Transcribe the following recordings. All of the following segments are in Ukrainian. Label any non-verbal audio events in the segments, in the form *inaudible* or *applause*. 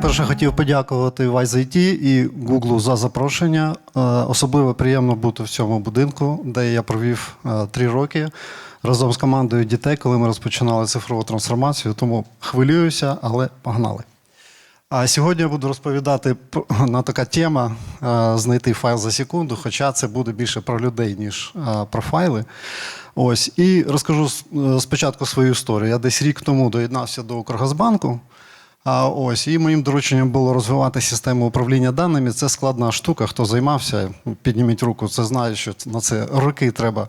по-перше, хотів подякувати WiseIT і Google за запрошення. Е, Особливо приємно бути в цьому будинку, де я провів е, три роки разом з командою дітей, коли ми розпочинали цифрову трансформацію. Тому хвилююся, але погнали. А сьогодні я буду розповідати на така тема е, знайти файл за секунду, хоча це буде більше про людей, ніж про файли. Ось і розкажу спочатку свою історію. Я десь рік тому доєднався до Укргазбанку. А ось і моїм дорученням було розвивати систему управління даними. Це складна штука. Хто займався, підніміть руку, це знає, що на це роки треба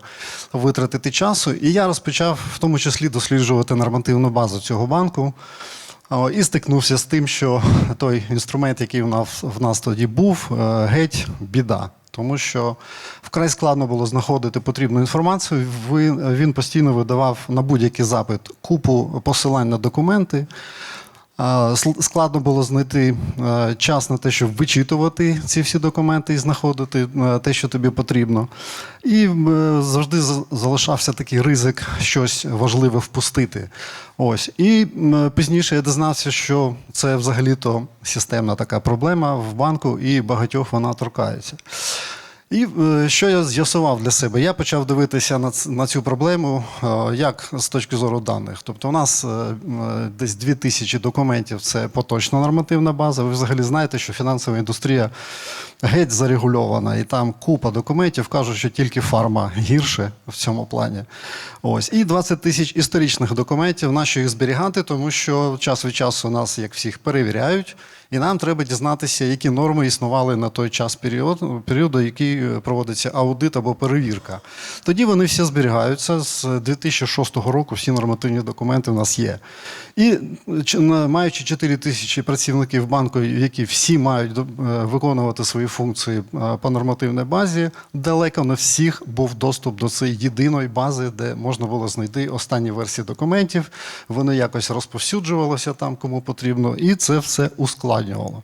витратити часу. І я розпочав в тому числі досліджувати нормативну базу цього банку. І стикнувся з тим, що той інструмент, який в нас, в нас тоді був, е, геть біда. Тому що вкрай складно було знаходити потрібну інформацію. Він постійно видавав на будь-який запит купу посилань на документи. Складно було знайти е, час на те, щоб вичитувати ці всі документи і знаходити е, те, що тобі потрібно. І е, завжди залишався такий ризик щось важливе впустити. Ось. І пізніше я дізнався, що це взагалі-то системна така проблема в банку, і багатьох вона торкається. І е, що я з'ясував для себе? Я почав дивитися на, на цю проблему е, як з точки зору даних. Тобто, у нас е, десь 2000 документів це поточна нормативна база. Ви взагалі знаєте, що фінансова індустрія геть зарегульована, і там купа документів кажуть, що тільки фарма гірше в цьому плані. Ось і 20 тисяч історичних документів. Нащо їх зберігати, тому що час від часу нас, як всіх, перевіряють. І нам треба дізнатися, які норми існували на той час період, періоду, який е, проводиться аудит або перевірка. Тоді вони всі зберігаються. З 2006 року всі нормативні документи в нас є. І маючи 4 тисячі працівників банку, які всі мають е, виконувати свої функції е, по нормативній базі, далеко не всіх був доступ до цієї єдиної бази, де можна було знайти останні версії документів. Вони якось розповсюджувалися там, кому потрібно, і це все ускладнювало.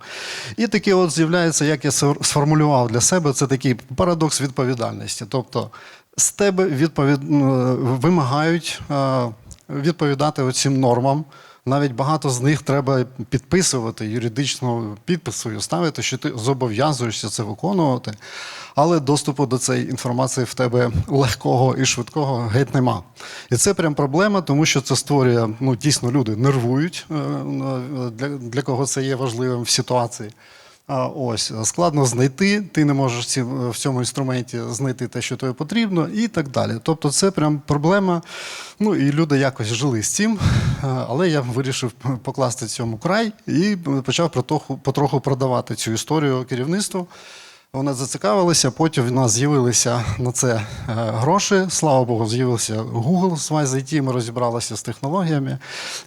І таке от з'являється, як я сформулював для себе, це такий парадокс відповідальності. Тобто з тебе відповід... вимагають е, відповідати оцим нормам. Навіть багато з них треба підписувати юридично підписою, ставити, що ти зобов'язуєшся це виконувати, але доступу до цієї інформації в тебе легкого і швидкого геть нема. І це прям проблема, тому що це створює, ну дійсно люди нервують, е, для, для кого це є важливим в ситуації. Ось складно знайти, ти не можеш ці, в цьому інструменті знайти те, що тобі потрібно, і так далі. Тобто, це прям проблема. Ну і люди якось жили з цим, але я вирішив покласти цьому край і почав потроху, потроху продавати цю історію керівництву. Вони зацікавилися, потім в нас з'явилися на це е, гроші. Слава Богу, з'явився Google з WiseIT, ми розібралися з технологіями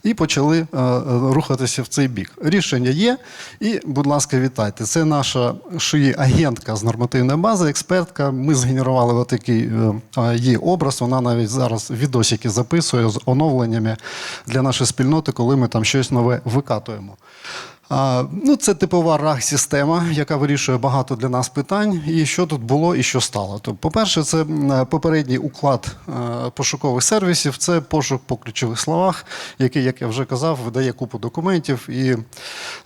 і почали е, е, рухатися в цей бік. Рішення є. І, будь ласка, вітайте. Це наша шиї агентка з нормативної бази, експертка. Ми згенерували отакий е, її образ. Вона навіть зараз відосики записує з оновленнями для нашої спільноти, коли ми там щось нове викатуємо. Ну, це типова раг-система, яка вирішує багато для нас питань. І що тут було і що стало. Тобто, по-перше, це попередній уклад е, пошукових сервісів, це пошук по ключових словах, який, як я вже казав, видає купу документів, і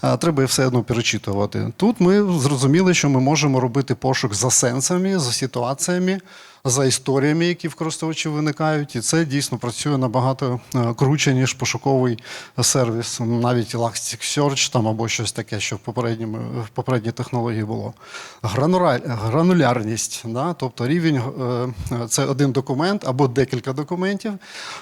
е, треба все одно перечитувати. Тут ми зрозуміли, що ми можемо робити пошук за сенсами, за ситуаціями за історіями, які в користувачів виникають, і це дійсно працює набагато е, круче, ніж пошуковий сервіс, навіть Elasticsearch там або щось таке, що в попередньому в попередній технології було. Грануля- Гранулярність, да? тобто рівень е, це один документ або декілька документів.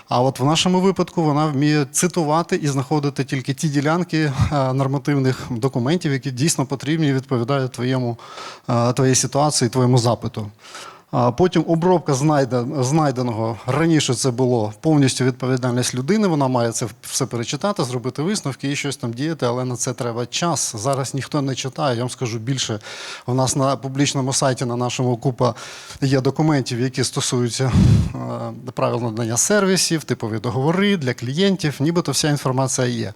А от в нашому випадку вона вміє цитувати і знаходити тільки ті ділянки е, нормативних документів, які дійсно потрібні і відповідають твоєму, твоїй ситуації, твоєму запиту. Потім обробка знайде- знайденого раніше це було повністю відповідальність людини. Вона має це все перечитати, зробити висновки і щось там діяти, але на це треба час. Зараз ніхто не читає. Я вам скажу більше. У нас на публічному сайті на нашому купа є документів, які стосуються е, правил надання сервісів, типові договори для клієнтів. Нібито вся інформація є.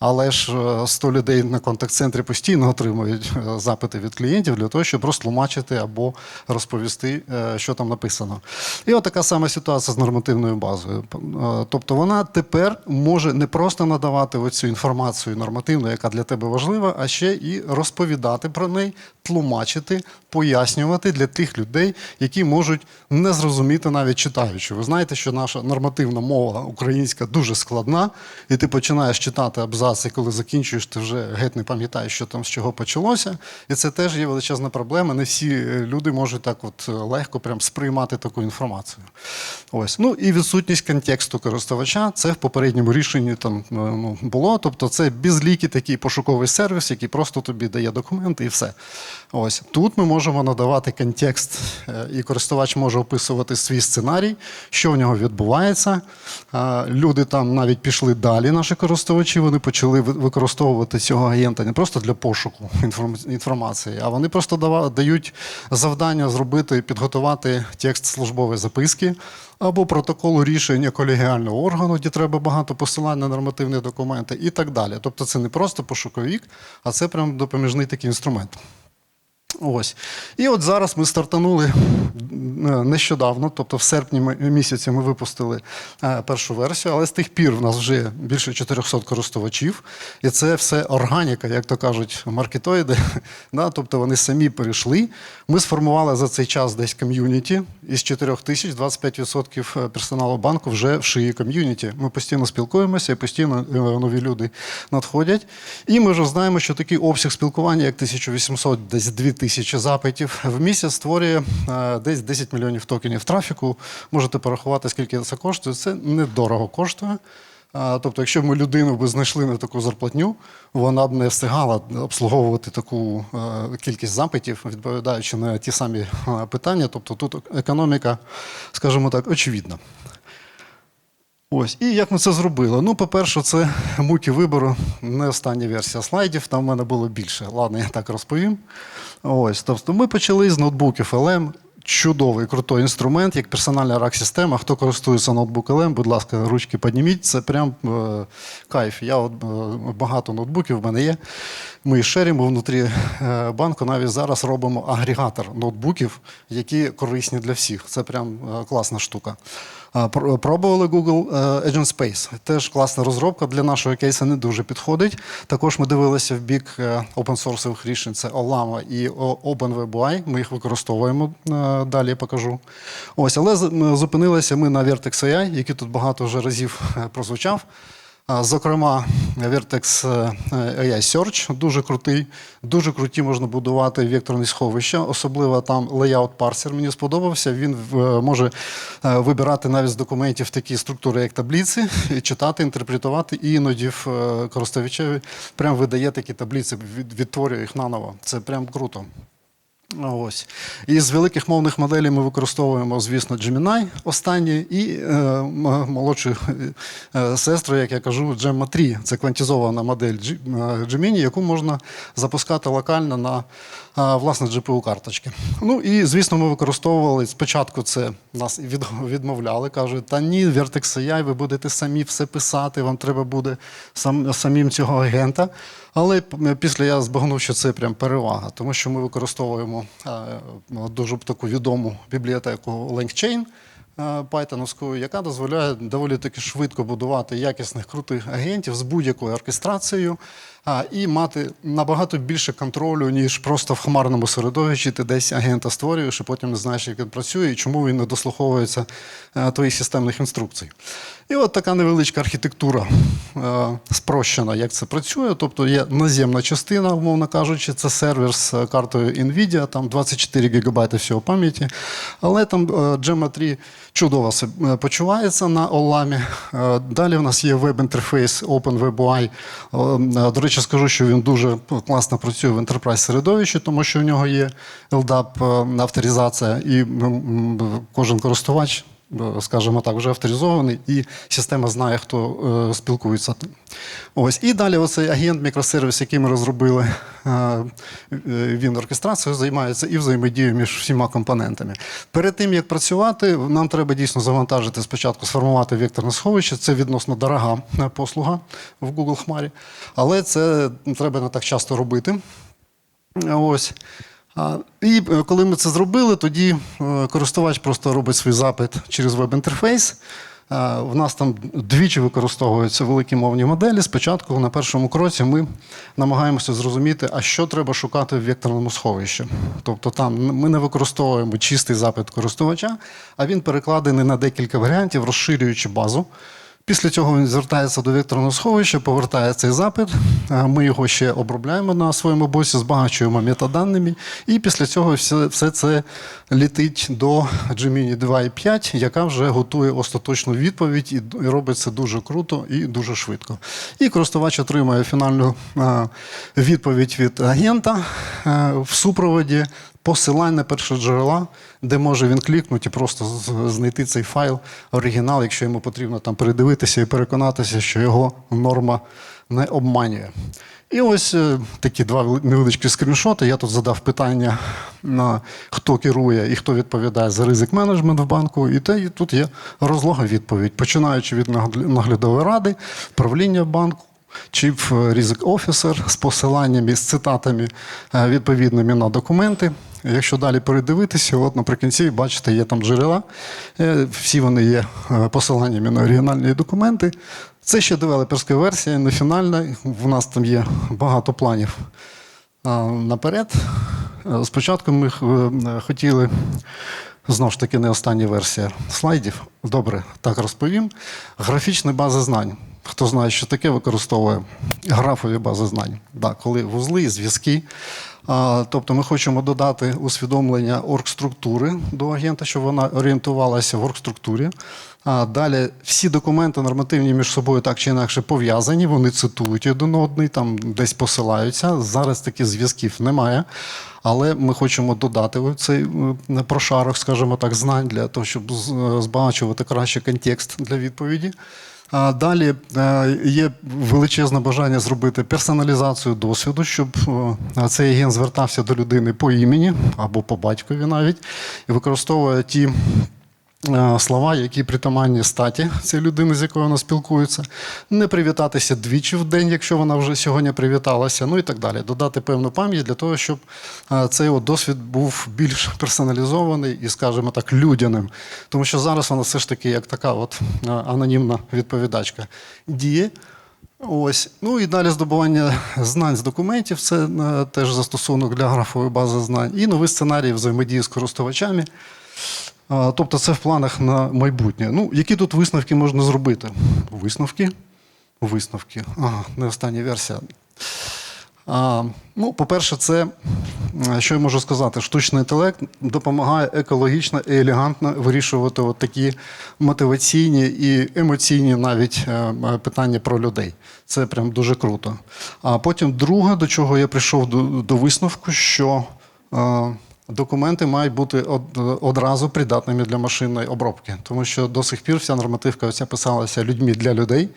Але ж е, 100 людей на контакт-центрі постійно отримують е, запити від клієнтів для того, щоб розтлумачити або розповісти, е, що там написано. І от така сама ситуація з нормативною базою. Е, Тобто вона тепер може не просто надавати оцю інформацію нормативну, яка для тебе важлива, а ще і розповідати про неї, тлумачити, пояснювати для тих людей, які можуть не зрозуміти навіть читаючи. Ви знаєте, що наша нормативна мова українська дуже складна, і ти починаєш читати абзаци, коли закінчуєш, ти вже геть не пам'ятаєш, що там з чого почалося. І це теж є величезна проблема. Не всі е, люди можуть так от е, легко прям сприймати таку інформацію. Ось. Ну і відсутність контексту користувача це в попередньому рішенні там е, ну, було. Тобто це безлікий такий пошуковий сервіс, який просто тобі дає документи і все. Ось тут ми можемо надавати контекст, і користувач може описувати свій сценарій, що в нього відбувається. Люди там навіть пішли далі, наші користувачі, вони почали ви- використовувати цього агента не просто для пошуку інформації, а вони просто дають завдання зробити, підготувати текст службової записки або протоколу рішення колегіального органу, де треба багато посилань на нормативні документи, і так далі. Тобто це не просто пошуковік, а це прям допоміжний такий інструмент. Ось. І от зараз ми стартанули е, нещодавно, тобто в серпні місяці ми випустили е, першу версію, але з тих пір в нас вже більше 400 користувачів. І це все органіка, як то кажуть, маркетоїди. *laughs* Тобто вони самі перейшли. Ми сформували за цей час десь ком'юніті. Із 4 тисяч 25% персоналу банку вже в шиї ком'юніті. Ми постійно спілкуємося і постійно е, нові люди надходять. І ми вже знаємо, що такий обсяг спілкування, як 1800, десь 2000 запитів в місяць створює е, десь 10 мільйонів токенів трафіку. Можете порахувати, скільки це коштує. Це недорого коштує. Тобто, якщо б ми людину би знайшли на таку зарплатню, вона б не встигала обслуговувати таку е, кількість запитів, відповідаючи на ті самі е, питання. Тобто тут економіка, скажімо так, очевидна. Ось, і як ми це зробили? Ну, по-перше, це муки вибору, не остання версія слайдів, там в мене було більше. Ладно, я так розповім. Ось, тобто ми почали з ноутбуків LM. Чудовий крутой інструмент, як персональна рак-система. Хто користується ноутбук LM, будь ласка, ручки підніміть. Це прям е, кайф. Я от, е, багато ноутбуків в мене є. Ми шеримо внутрі е, банку. Навіть зараз робимо агрегатор ноутбуків, які корисні для всіх. Це прям е, класна штука. Пробували Google е, Agent Space. Теж класна розробка для нашого кейсу не дуже підходить. Також ми дивилися в бік е, open-source рішень. Це Olama і OpenWebUI. Ми їх використовуємо е, далі. Покажу. Ось, але зупинилися ми на Vertex AI, який тут багато вже разів е, прозвучав. Зокрема, Vertex е, AI Search дуже крутий, дуже круті можна будувати векторні сховища, особливо там layout парсер мені сподобався. Він може е, вибирати навіть з документів такі структури, як таблиці, читати, інтерпретувати, і іноді користувачеві прям видає такі таблиці, відтворює їх наново. Це прям круто. Ось. Із великих мовних моделей ми використовуємо, звісно, Gemini останній і е, м- молодшу е, сестру, як я кажу, Gemma 3. Це квантизована модель е, Gemini, яку можна запускати локально на е, власне GPU-карточки. Ну і, звісно, ми використовували спочатку це нас від, відмовляли, кажуть, та ні, Vertex AI, ви будете самі все писати, вам треба буде сам, самим цього агента. Але після я збагнув, що це прям перевага, тому що ми використовуємо е, дуже таку відому бібліотеку LangChain е, пайтоновську, яка дозволяє доволі таки швидко будувати якісних крутих агентів з будь-якою оркестрацією і мати набагато більше контролю, ніж просто в хмарному середовищі ти десь агента створюєш і потім не знаєш, як він працює і чому він не дослуховується е, твоїх системних інструкцій. І от така невеличка архітектура е, спрощена, як це працює. Тобто є наземна частина, умовно кажучи, це сервер з картою NVIDIA, там 24 ГБ всього пам'яті. Але там е, Gemma 3 чудово почувається на Оламі. Далі в нас є веб-інтерфейс OpenWebUI. До речі, скажу, що він дуже класно працює в enterprise середовищі, тому що в нього є LDAP е, авторизація, і кожен користувач скажімо так, вже авторизований, і система знає, хто е, спілкується. Ось. І далі оцей агент мікросервіс, який ми розробили, е, е, він оркестрацією займається і взаємодією між всіма компонентами. Перед тим, як працювати, нам треба дійсно завантажити спочатку, сформувати векторне сховище. Це відносно дорога е, послуга в Google Хмарі, але це треба не так часто робити. Ось. І е, коли ми це зробили, тоді е, користувач просто робить свій запит через веб-інтерфейс. В нас там двічі використовуються великі мовні моделі. Спочатку на першому кроці ми намагаємося зрозуміти, а що треба шукати в векторному сховищі. Тобто там ми не використовуємо чистий запит користувача, а він перекладений на декілька варіантів, розширюючи базу. Після цього він звертається до векторного сховища, повертає цей запит. Ми його ще обробляємо на своєму босі, збагачуємо метаданими. І після цього все, все це літить до Gemini 2.5, яка вже готує остаточну відповідь і, робить це дуже круто і дуже швидко. І користувач отримує фінальну відповідь від агента в супроводі посилань на перше джерела, де може він клікнути і просто знайти цей файл, оригінал, якщо йому потрібно там передивитися і переконатися, що його норма не обманює. І ось е, такі два невеличкі скріншоти. Я тут задав питання, на хто керує і хто відповідає за ризик менеджмент в банку. І те, і тут є розлога відповідь, починаючи від наглядової ради, правління банку. Chief Risk Officer з посиланнями, з цитатами е, відповідними на документи. Якщо далі передивитися, от наприкінці, бачите, є там джерела, е, всі вони є е, посиланнями на оригінальні документи. Це ще девелоперська версія, не фінальна. В нас там є багато планів наперед. Е, Спочатку ми хотіли, знову ж таки, не остання версія слайдів. Добре, так розповім. Графічна база знань. Хто знає, що таке, використовує графові бази знань. Да, коли вузли, зв'язки. Тобто ми хочемо додати усвідомлення оргструктури до агента, щоб вона орієнтувалася в оргструктурі. Далі всі документи нормативні між собою так чи інакше пов'язані, вони цитують один одний, там десь посилаються. Зараз таких зв'язків немає. Але ми хочемо додати цей е, прошарок, скажімо так, знань для того, щоб е, збагачувати краще контекст для відповіді. А Далі е, є величезне бажання зробити персоналізацію досвіду, щоб е, цей агент звертався до людини по імені або по батькові навіть, і використовує ті слова, які притаманні статі цієї людини, з якою вона спілкується, не привітатися двічі в день, якщо вона вже сьогодні привіталася, ну і так далі. Додати певну пам'ять для того, щоб е, цей от досвід був більш персоналізований і, скажімо так, людяним. Тому що зараз вона все ж таки як така от е, анонімна відповідачка діє. Ось. Ну і далі здобування знань з документів це е, теж застосунок для графової бази знань. І новий сценарій взаємодії з користувачами. Тобто це в планах на майбутнє. Ну, які тут висновки можна зробити? Висновки? Висновки. Ага, не остання версія. А, ну, по-перше, це, що я можу сказати, штучний інтелект допомагає екологічно і елегантно вирішувати от такі мотиваційні і емоційні навіть е, е, питання про людей. Це прям дуже круто. А потім друге, до чого я прийшов до, до висновку, що е, документи мають бути одразу придатними для машинної обробки, тому що до сих пір вся нормативка оця писалася людьми для людей.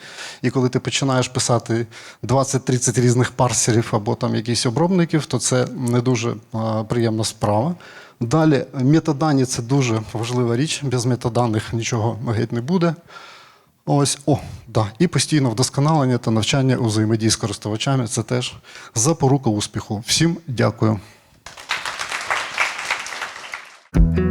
І коли ти починаєш писати 20-30 різних парсерів або там якісь обробників, то це не дуже приємна справа. Далі метадані це дуже важлива річ. Без метаданих нічого геть не буде. Ось, о, да. І постійно вдосконалення та навчання у взаємодії з користувачами це теж запорука успіху. Всім дякую. Thank you.